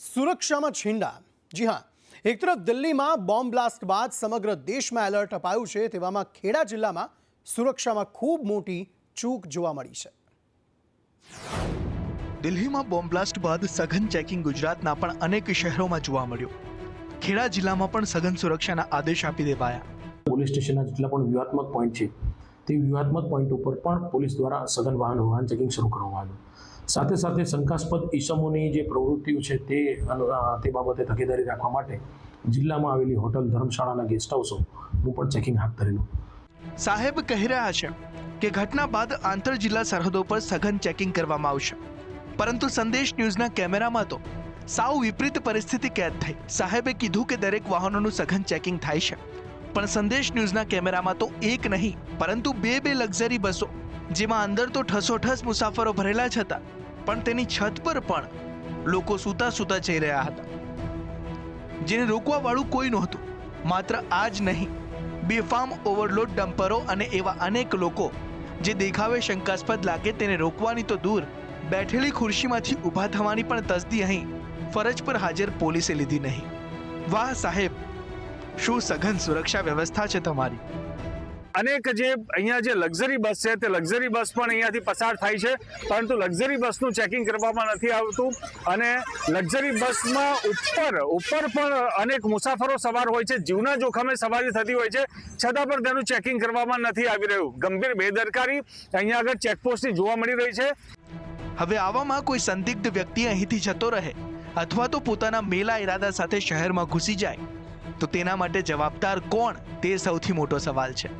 સુરક્ષામાં છીંડા. જી હા એક તરફ દિલ્હીમાં બોમ્બ બ્લાસ્ટ બાદ સમગ્ર દેશમાં એલર્ટ અપાયું છે તેવામાં ખેડા જિલ્લામાં સુરક્ષામાં ખૂબ મોટી ચૂક જોવા મળી છે. દિલ્હીમાં બોમ્બ બ્લાસ્ટ બાદ સઘન ચેકિંગ ગુજરાતના પણ અનેક શહેરોમાં જોવા મળ્યું. ખેડા જિલ્લામાં પણ સઘન સુરક્ષાના આદેશ આપી દેવાયા. પોલીસ સ્ટેશનના જેટલા પણ વ્યૂહાત્મક પોઈન્ટ છે તે વ્યૂહાત્મક પોઈન્ટ ઉપર પણ પોલીસ દ્વારા સઘન વાહન વાહન ચેકિંગ શરૂ કરવામાં આવ્યું. સાથે સાથે શંકાસ્પદ ઈસમોની જે પ્રવૃત્તિઓ છે તે તે બાબતે તકેદારી રાખવા માટે જિલ્લામાં આવેલી હોટલ, ધર્મશાળાના ગેસ્ટ ગેસ્ટ હાઉસોનું પણ ચેકિંગ હાથ ધરેલું. સાહેબ કહી રહ્યા છે કે ઘટના બાદ આંતર જિલ્લા સરહદો પર સઘન ચેકિંગ કરવામાં આવશે. પરંતુ સંદેશ ન્યૂઝના કેમેરામાં તો સાવ વિપરીત પરિસ્થિતિ કેદ થઈ. સાહેબે કીધું કે દરેક વાહનોનું સઘન ચેકિંગ થાય છે. પણ સંદેશ ન્યૂઝના કેમેરામાં તો એક નહીં, પરંતુ બે બે લક્ઝરી બસો જેમાં અંદર તો ઠસોઠસ મુસાફરો ભરેલા જ હતા, પણ તેની છત પર પણ લોકો સૂતા સૂતા જઈ રહ્યા હતા. જેને રોકવા વાળું કોઈ નહોતું, માત્ર આ જ નહીં, બેફામ ઓવરલોડ ડમ્પરો અને એવા અનેક લોકો જે દેખાવે શંકાસ્પદ લાગે તેને રોકવાની તો દૂર બેઠેલી ખુરશીમાંથી ઊભા થવાની પણ તસદી અહીં ફરજ પર હાજર પોલીસે લીધી નહીં. વાહ સાહેબ, શું સઘન સુરક્ષા વ્યવસ્થા છે તમારી? અનેક જે અહીંયા જે લક્ઝરી બસ છે, તે લક્ઝરી બસ પણ અહીંયાથી પસાર થાય છે, પરંતુ લક્ઝરી બસનું ચેકિંગ કરવામાં નથી આવતું અને લક્ઝરી બસમાં ઉપર ઉપર પણ અનેક મુસાફરો સવાર હોય છે, જીવના જોખમે સવારી થતી હોય છે, છતાં પણ તેનું ચેકિંગ કરવામાં નથી આવી રહ્યું. ગંભીર બેદરકારી અહીંયા આગળ ચેકપોસ્ટની જોવા મળી રહી છે. હવે આવામાં કોઈ સંદિગ્ધ વ્યક્તિ અહીંથી જતો રહે અથવા તો પોતાના મેલા ઈરાદા સાથે શહેરમાં ઘૂસી જાય, તો તેના માટે જવાબદાર કોણ? તે સૌથી મોટો સવાલ છે.